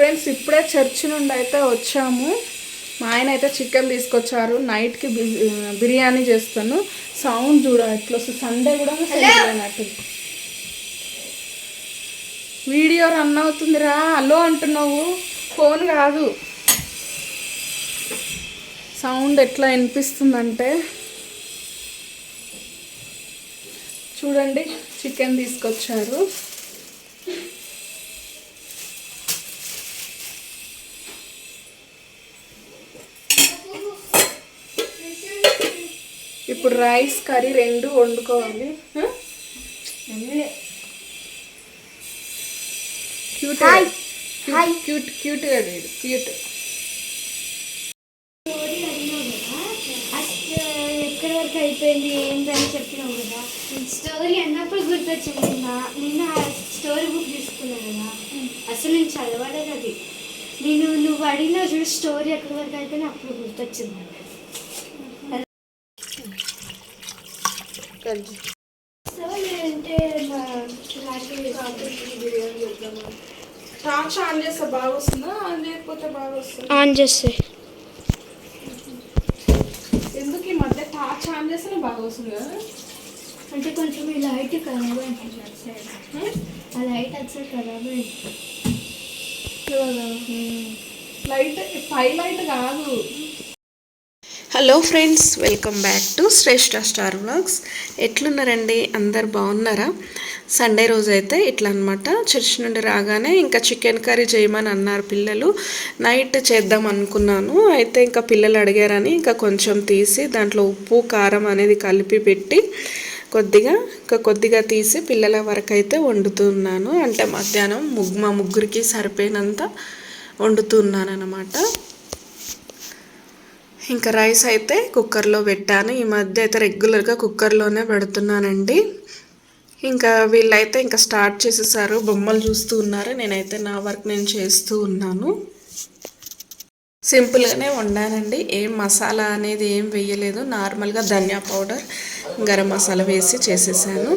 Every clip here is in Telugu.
ఫ్రెండ్స్ ఇప్పుడే చర్చి నుండి అయితే వచ్చాము. మా ఆయన అయితే చికెన్ తీసుకొచ్చారు. నైట్కి బి- బిర్యానీ చేస్తాను. సౌండ్ చూడ ఎట్లా వస్తుంది? సండే కూడా అన్నట్టు. వీడియో రన్ అవుతుందిరా. అలో అంటున్నావు. ఫోన్ కాదు. సౌండ్ ఎట్లా వినిపిస్తుందంటే చూడండి చికెన్ తీసుకొచ్చారు. ఇప్పుడు రైస్ కర్రీ రెండు వండుకోవాలి? క్యూట్. క్యూట్ క్యూట్గా లేదు. క్యూట్. అయిపోయింది? ఏంటని చెప్పినావు కదా. స్టోరీ అన్నప్పుడు గుర్తొచ్చింది? నిన్న నిన్న స్టోరీ బుక్ తీసుకున్నా కదా. అసలు నేను చదవలేదు అది. నేను నువ్వు అడిగిన చూడు స్టోరీ ఎక్కడి వరకు అయిపోయింది అప్పుడు గుర్తొచ్చింది టార్చ్ ఆన్ చేస్తే బాగా వస్తుందా ఆన్ చేయకపోతే బాగా వస్తుందా ఆన్ చేస్తే. ఎందుకు ఈ మధ్య టార్చ్ ఆన్ చేస్తేనే బాగా వస్తుంది కదా? అంటే కొంచెం ఈ లైట్ ఖరాబ్ అయింది అటు సైడ్ ఆ లైట్ అటు సైడ్ ఖరాబ్ అయింది. లైట్ పై లైట్ కాదు. Hello friends welcome back to Shreshtha star blogs ఎట్లున్నారండి? అందరు బాగున్నారా? సండే రోజు అయితే ఇట్లా అనమాట చర్చ్ నుండి రాగానే ఇంకా చికెన్ కర్రీ చేయమని అన్నారు పిల్లలు. నైట్ చేద్దాం అనుకున్నాను. అయితే ఇంకా పిల్లలు అడిగారని ఇంకా కొంచెం తీసి దాంట్లో ఉప్పు కారం అనేది కలిపి పెట్టి కొద్దిగా ఇంకా కొద్దిగా తీసి పిల్లల వరకు అయితే వండుతున్నాను. అంటే మధ్యాహ్నం ముగ్గు మా ముగ్గురికి సరిపోయినంత వండుతున్నాను అనమాట ఇంకా రైస్ అయితే కుక్కర్లో పెట్టాను. ఈ మధ్య అయితే రెగ్యులర్గా కుక్కర్లోనే పెడుతున్నానండి. ఇంకా వీళ్ళైతే ఇంకా స్టార్ట్ చేసేసారు. బొమ్మలు చూస్తూ ఉన్నారు. నేనైతే నా వర్క్ నేను చేస్తూ ఉన్నాను. సింపుల్గానే వండానండి. ఏం మసాలా అనేది ఏం వేయలేదు. నార్మల్గా ధనియా పౌడర్ గరం మసాలా వేసి చేసేసాను.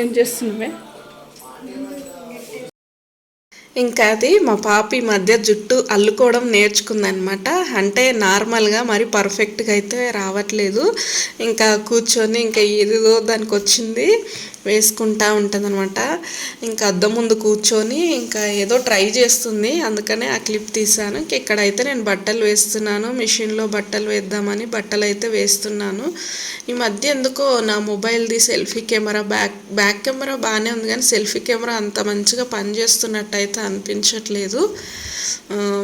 ఏం చేస్తున్నావే? ఇంకా అది మా పాప ఈ మధ్య జుట్టు అల్లుకోవడం నేర్చుకుందనమాట అంటే నార్మల్గా మరి పర్ఫెక్ట్గా అయితే రావట్లేదు. ఇంకా కూర్చొని ఇంకా ఏదేదో దానికి వచ్చింది వేసుకుంటా ఉంటుందన్నమాట. ఇంకా అద్దం ముందు కూర్చొని ఇంకా ఏదో ట్రై చేస్తుంది. అందుకనే ఆ క్లిప్ తీసాను ఇంక ఇక్కడైతే నేను బట్టలు వేస్తున్నాను. మిషన్లో బట్టలు వేద్దామని బట్టలు అయితే వేస్తున్నాను. ఈ మధ్య ఎందుకో నా మొబైల్ది selfie camera back back camera బాగానే ఉంది కానీ సెల్ఫీ కెమెరా అంత మంచిగా పనిచేస్తున్నట్టు అయితే అనిపించట్లేదు.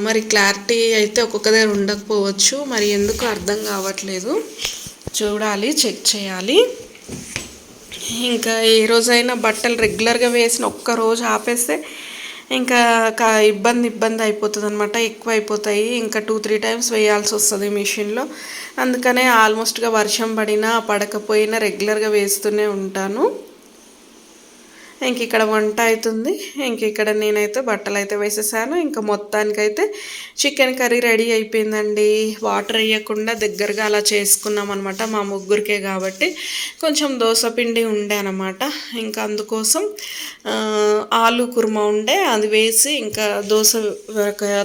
మరి క్లారిటీ అయితే ఒక్కొక్క దగ్గర ఉండకపోవచ్చు. మరి ఎందుకు అర్థం కావట్లేదు. చూడాలి చెక్ చేయాలి. ఇంకా ఏ రోజైనా బట్టలు రెగ్యులర్గా వేసిన ఒక్క రోజు ఆపేస్తే ఇంకా క ఇబ్బంది ఇబ్బంది అయిపోతుంది అనమాట ఎక్కువ అయిపోతాయి ఇంకా టూ త్రీ టైమ్స్ వేయాల్సి వస్తుంది మిషన్లో. అందుకనే ఆల్మోస్ట్గా వర్షం పడినా పడకపోయినా రెగ్యులర్గా వేస్తూనే ఉంటాను. ఇంక ఇక్కడ వంట అవుతుంది ఇంక ఇక్కడ నేనైతే బట్టలు అయితే వేసేసాను. ఇంకా మొత్తానికైతే చికెన్ కర్రీ రెడీ అయిపోయిందండి. వాటర్ వేయకుండా దగ్గరగా అలా చేసుకున్నాం అనమాట మా ముగ్గురికే కాబట్టి. కొంచెం దోశ పిండి ఉండే అనమాట ఇంకా అందుకోసం ఆలు కుర్మా ఉండే అది వేసి ఇంకా దోశ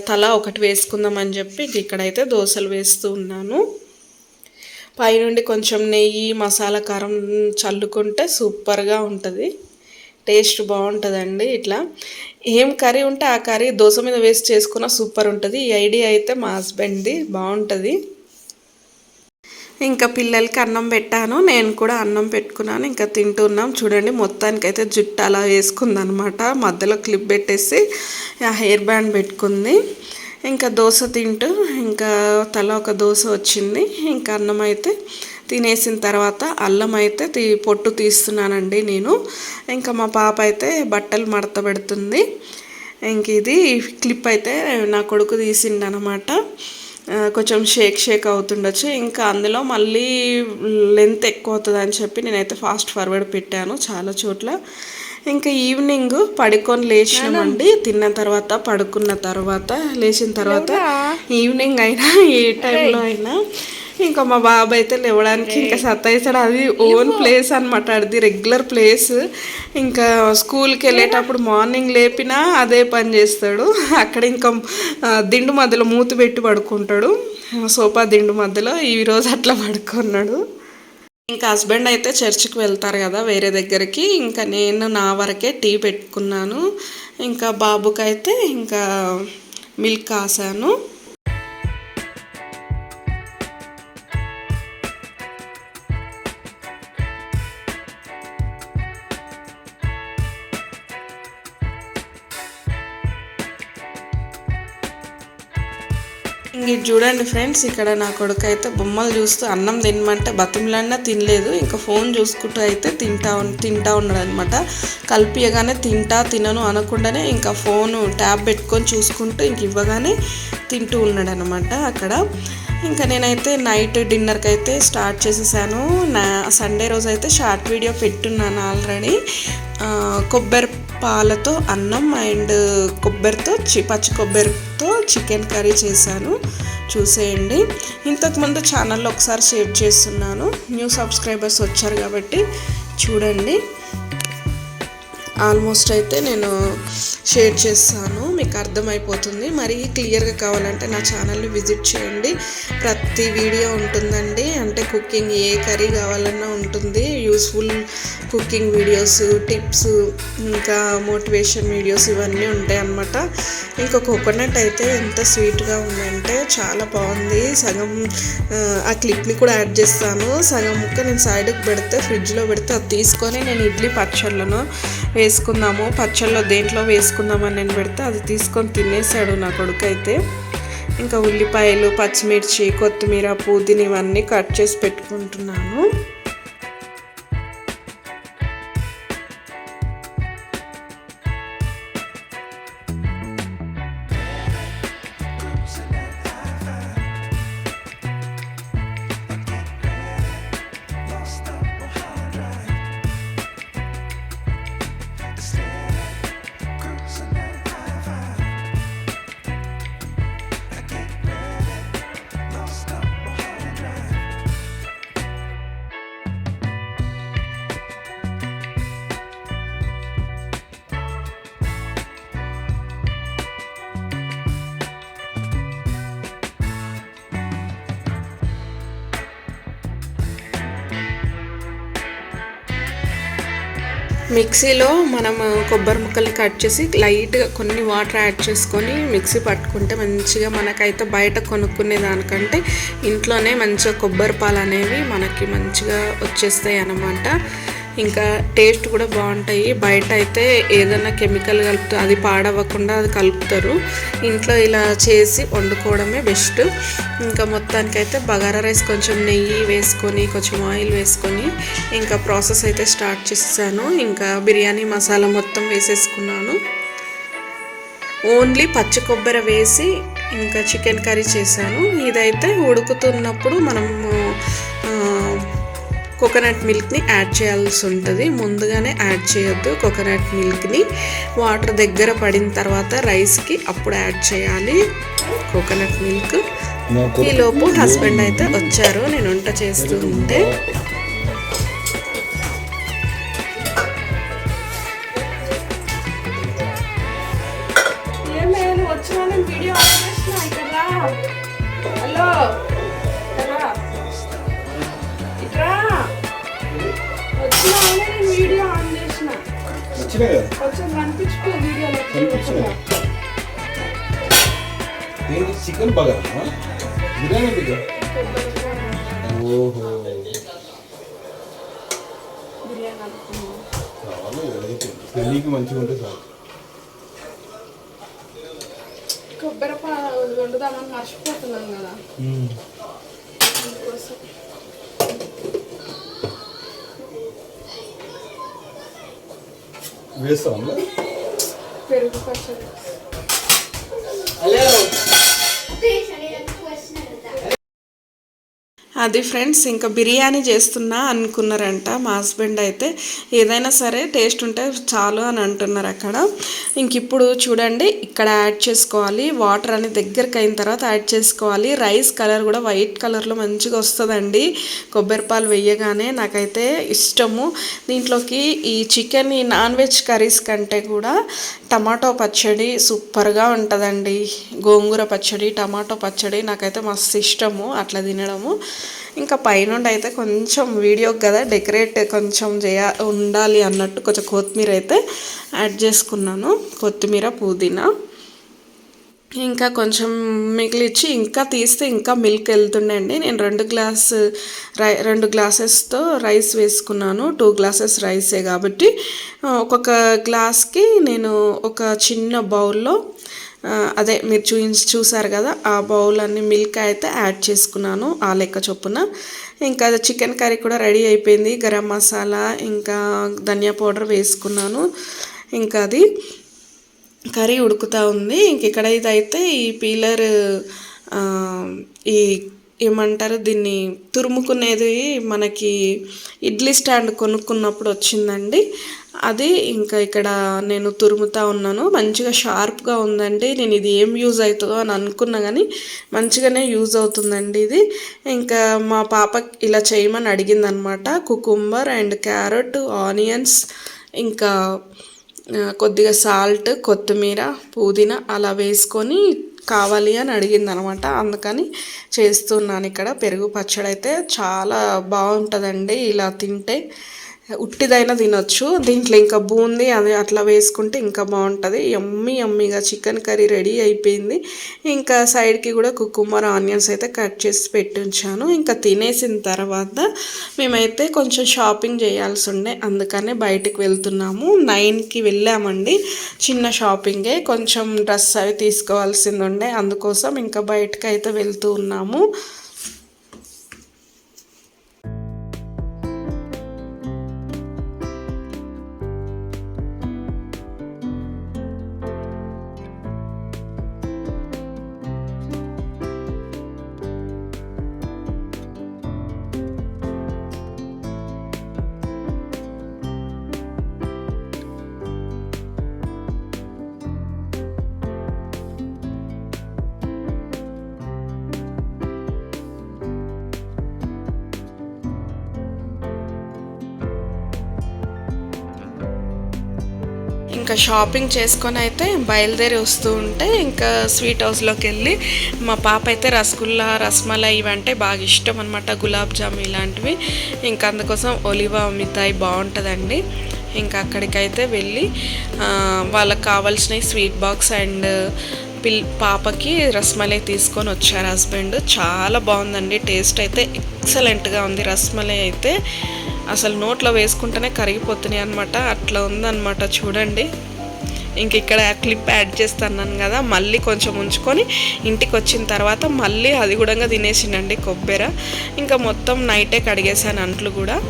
తల ఒకటి వేసుకుందాం అని చెప్పి ఇంక ఇక్కడైతే దోశలు వేస్తూ ఉన్నాను. పైనుండి కొంచెం నెయ్యి మసాలా కారం చల్లుకుంటే సూపర్గా ఉంటుంది. టేస్ట్ బాగుంటుందండి ఇట్లా. ఏం కర్రీ ఉంటే ఆ కర్రీ దోశ మీద వేసి చేసుకున్న సూపర్ ఉంటుంది. ఈ ఐడియా అయితే మా హస్బెండ్ది. బాగుంటుంది. ఇంకా పిల్లలకి అన్నం పెట్టాను. నేను కూడా అన్నం పెట్టుకున్నాను. ఇంకా తింటున్నాం చూడండి మొత్తానికి అయితే జుట్టు అలా వేసుకుందనమాట. మధ్యలో క్లిప్ పెట్టేసి ఆ హెయిర్ బ్యాండ్ పెట్టుకుంది. ఇంకా దోశ తింటూ ఇంకా తల ఒక దోశ వచ్చింది. ఇంకా అన్నం అయితే తినేసిన తర్వాత అల్లం అయితే తీ పొట్టు తీస్తున్నానండి నేను. ఇంకా మా పాప అయితే బట్టలు మడత పెడుతుంది. ఇంక ఇది క్లిప్ అయితే నా కొడుకు తీసిండనమాట. కొంచెం షేక్ షేక్ అవుతుండొచ్చు. ఇంకా అందులో మళ్ళీ లెంత్ ఎక్కువ అవుతుంది అని చెప్పి నేనైతే ఫాస్ట్ ఫార్వర్డ్ పెట్టాను చాలా చోట్ల. ఇంకా ఈవినింగ్ పడుకొని లేచినామండి. తిన్న తర్వాత పడుకున్న తర్వాత లేచిన తర్వాత ఈవినింగ్ అయినా ఏ టైంలో అయినా ఇంకా మా బాబు అయితే లేవడానికి ఇంకా సతాయిస్తాడు అది ఓన్ ప్లేస్ అనమాట అది రెగ్యులర్ ప్లేస్. ఇంకా స్కూల్కి వెళ్ళేటప్పుడు మార్నింగ్ లేపినా అదే పని చేస్తాడు. అక్కడ ఇంకా దిండు మధ్యలో మూతి పెట్టి పడుకుంటాడు. సోఫా దిండు మధ్యలో ఈ రోజు అట్లా పడుకున్నాడు. ఇంకా హస్బెండ్ అయితే చర్చికి వెళ్తారు కదా వేరే దగ్గరికి. ఇంకా నేను నా వరకే టీ పెట్టుకున్నాను. ఇంకా బాబుకైతే ఇంకా మిల్క్ కాసాను. చూడండి ఫ్రెండ్స్ ఇక్కడ నా కొడుకు అయితే బొమ్మలు చూస్తూ అన్నం తినమంటే బతిమలన్నా తినలేదు. ఇంకా ఫోన్ చూసుకుంటూ అయితే తింటా తింటా ఉన్నాడు అనమాట కలిపియగానే తింటా తినను అనకుండానే ఇంకా ఫోన్ ట్యాబ్ పెట్టుకొని చూసుకుంటూ ఇంక ఇవ్వగానే తింటూ ఉన్నాడు అనమాట అక్కడ. ఇంకా నేనైతే నైట్ డిన్నర్కి అయితే స్టార్ట్ చేసేసాను. నా సండే రోజు అయితే షార్ట్ వీడియో పెట్టున్నాను ఆల్రెడీ. కొబ్బరి పాలతో అన్నం అండ్ కొబ్బరితో చి పచ్చి కొబ్బరితో చికెన్ కర్రీ చేశాను. చూసేయండి. ఇంతకుముందు ఛానల్లో ఒకసారి షేర్ చేస్తున్నాను. న్యూ సబ్స్క్రైబర్స్ వచ్చారు కాబట్టి చూడండి. ఆల్మోస్ట్ అయితే నేను షేర్ చేస్తాను. మీకు అర్థమైపోతుంది. మరి క్లియర్గా కావాలంటే నా ఛానల్ని విజిట్ చేయండి. ప్రతి వీడియో ఉంటుందండి. అంటే కుకింగ్ ఏ కర్రీ కావాలన్నా ఉంటుంది. యూస్ఫుల్ కుకింగ్ వీడియోస్ టిప్స్ ఇంకా మోటివేషన్ వీడియోస్ ఇవన్నీ ఉంటాయి అన్నమాట. ఇంకా కోకోనట్ అయితే ఎంత స్వీట్గా ఉందంటే చాలా బాగుంది. సగం ఆ, ఆ క్లిప్ని కూడా యాడ్ చేస్తాను. సగం ముక్క నేను సైడ్కి పెడితే ఫ్రిడ్జ్లో పెడితే అది తీసుకొని నేను ఇడ్లీ పచ్చళ్ళను వేసుకుందాము పచ్చళ్ళలో దేంట్లో వేసుకుందామని నేను పెడితే అది తీసుకొని తినేసాడు నా కొడుకు అయితే ఇంకా ఉల్లిపాయలు పచ్చిమిర్చి కొత్తిమీర పుదీన ఇవన్నీ కట్ చేసి పెట్టుకుంటున్నాను. మిక్సీలో మనం కొబ్బరి ముక్కల్ని కట్ చేసి లైట్గా కొన్ని వాటర్ యాడ్ చేసుకొని మిక్సీ పట్టుకుంటే మంచిగా మనకైతే బయట కొనుక్కునే దానికంటే ఇంట్లోనే మంచిగా కొబ్బరి పాలు అనేవి మనకి మంచిగా వచ్చేస్తాయి అన్నమాట ఇంకా టేస్ట్ కూడా బాగుంటాయి. బయట అయితే ఏదైనా కెమికల్ కలుపుతారు అది పాడవకుండా అది కలుపుతారు. ఇంట్లో ఇలా చేసి వండుకోవడమే బెస్ట్. ఇంకా మొత్తానికైతే బగారా రైస్ కొంచెం నెయ్యి వేసుకొని కొంచెం ఆయిల్ వేసుకొని ఇంకా ప్రాసెస్ అయితే స్టార్ట్ చేసాను ఇంకా బిర్యానీ మసాలా మొత్తం వేసేసుకున్నాను. ఓన్లీ పచ్చి కొబ్బరి వేసి ఇంకా చికెన్ కర్రీ చేశాను. ఇదైతే ఉడుకుతున్నప్పుడు మనము కోకోనట్ మిల్క్ని యాడ్ చేయాల్సి ఉంటుంది. ముందుగానే యాడ్ చేయొద్దు. కోకోనట్ మిల్క్ని వాటర్ దగ్గర పడిన తర్వాత రైస్కి అప్పుడు యాడ్ చేయాలి. కోకోనట్ మిల్క్ ఈ లోపు హస్బెండ్ అయితే వచ్చారు. నేను వంట చేస్తూ ఉంటే వీడియో ఆన్ చేసిన ఇక్కడ రా. హలో. వీడియో ఆన్ చేసిన. వచ్చినాయి కదా? కొంచెం కనిపించుకో వీడియోలో కనిపించినాయి. ఏంటి చికెన్ బగా బిర్యానీ బిగా ఓహో. పెళ్ళికి మంచిగా ఉంటే చాలు. కొబ్బరి వండుదామని మర్చిపోతున్నాం కదా. అందుకోసం. వేస్తాం పెరుగు పచ్చడి. అది ఫ్రెండ్స్ ఇంకా బిర్యానీ చేస్తున్నా అనుకున్నారంట మా హస్బెండ్ అయితే. ఏదైనా సరే టేస్ట్ ఉంటే చాలు అని అంటున్నారు అక్కడ. ఇంక ఇప్పుడు చూడండి ఇక్కడ యాడ్ చేసుకోవాలి. వాటర్ అనేది దగ్గరికి అయిన తర్వాత యాడ్ చేసుకోవాలి. రైస్ కలర్ కూడా వైట్ కలర్లో మంచిగా వస్తుందండి. కొబ్బరి పాలు వేయగానే నాకైతే ఇష్టము. దీంట్లోకి ఈ చికెన్ ఈ నాన్ వెజ్ కర్రీస్ కంటే కూడా టమాటో పచ్చడి సూపర్గా ఉంటుందండి. గోంగూర పచ్చడి టమాటో పచ్చడి నాకైతే మస్తు ఇష్టము అట్లా తినడము. ఇంకా పైనుండి అయితే కొంచెం వీడియోకి కదా డెకరేట్ కొంచెం చేయ ఉండాలి అన్నట్టు కొంచెం కొత్తిమీర అయితే యాడ్ చేసుకున్నాను. కొత్తిమీర పుదీనా. ఇంకా కొంచెం మిగిలిచ్చి ఇంకా తీస్తే ఇంకా మిల్క్ వెళ్తుండండి నేను రెండు గ్లాస్ రై రెండు గ్లాసెస్తో రైస్ వేసుకున్నాను. టూ గ్లాసెస్ రైసే కాబట్టి ఒక్కొక్క గ్లాస్కి నేను ఒక చిన్న బౌల్లో అదే మీరు చూ చూసారు కదా ఆ బౌల్ అన్ని మిల్క్ అయితే యాడ్ చేసుకున్నాను ఆ లెక్క చొప్పున. ఇంకా చికెన్ కర్రీ కూడా రెడీ అయిపోయింది. గరం మసాలా ఇంకా ధనియా పౌడర్ వేసుకున్నాను. ఇంకా అది కర్రీ ఉడుకుతూ ఉంది. ఇంక ఇక్కడ ఇదైతే ఈ పీలర్ ఈ ఏమంటారు దీన్ని తురుముకునేది మనకి ఇడ్లీ స్టాండ్ కొనుక్కున్నప్పుడు వచ్చిందండి. అది ఇంకా ఇక్కడ నేను తురుముతా ఉన్నాను. మంచిగా షార్ప్గా ఉందండి. నేను ఇది ఏం యూజ్ అవుతుందో అని అనుకున్నా కానీ మంచిగానే యూజ్ అవుతుందండి ఇది. ఇంకా మా పాప ఇలా చేయమని అడిగింది అనమాట కుకుంబర్ అండ్ క్యారెట్ ఆనియన్స్ ఇంకా కొద్దిగా సాల్ట్ కొత్తిమీర పుదీనా అలా వేసుకొని కావాలి అని అడిగింది అనమాట అందుకని చేస్తున్నాను. ఇక్కడ పెరుగు పచ్చడి అయితే చాలా బాగుంటుందండి. ఇలా తింటే ఉట్టిదైనా తినొచ్చు. దీంట్లో ఇంకా బూంది అది అట్లా వేసుకుంటే ఇంకా బాగుంటుంది. ఎమ్మి ఎమ్మిగా చికెన్ కర్రీ రెడీ అయిపోయింది. ఇంకా సైడ్కి కూడా కుకుమర్ ఆనియన్స్ అయితే కట్ చేసి పెట్టి ఉంచాను ఇంకా తినేసిన తర్వాత మేమైతే కొంచెం షాపింగ్ చేయాల్సి ఉండే అందుకనే బయటికి వెళ్తున్నాము. నైన్కి వెళ్ళామండి. చిన్న షాపింగే. కొంచెం డ్రెస్ అవి తీసుకోవాల్సింది ఉండే అందుకోసం ఇంకా బయటకు అయితే వెళ్తూ ఉన్నాము. ఇంకా షాపింగ్ చేసుకొని అయితే బయలుదేరి వస్తూ ఉంటే ఇంకా స్వీట్ హౌస్లోకి వెళ్ళి మా పాప అయితే రసగుల్లా రసమలై ఇవంటే బాగా ఇష్టం అనమాట గులాబ్ జామ్ ఇలాంటివి. ఇంకా అందుకోసం ఒలివా మిఠాయి బాగుంటుందండి. ఇంకా అక్కడికైతే వెళ్ళి వాళ్ళకి కావాల్సిన స్వీట్ బాక్స్ అండ్ పిల్ పాపకి రసమలై తీసుకొని వచ్చారు హస్బెండ్. చాలా బాగుందండి. టేస్ట్ అయితే ఎక్సలెంట్గా ఉంది. రసమలై అయితే అసలు నోట్లో వేసుకుంటేనే కరిగిపోతున్నాయి అనమాట అట్లా ఉందన్నమాట చూడండి. ఇంక ఇక్కడ క్లిప్ యాడ్ చేస్తున్నాను కదా మళ్ళీ కొంచెం ఉంచుకొని ఇంటికి వచ్చిన తర్వాత మళ్ళీ అది కూడా తినేసిండండి కొబ్బరి. ఇంకా మొత్తం నైటే కడిగేసాను అంట్లు కూడా.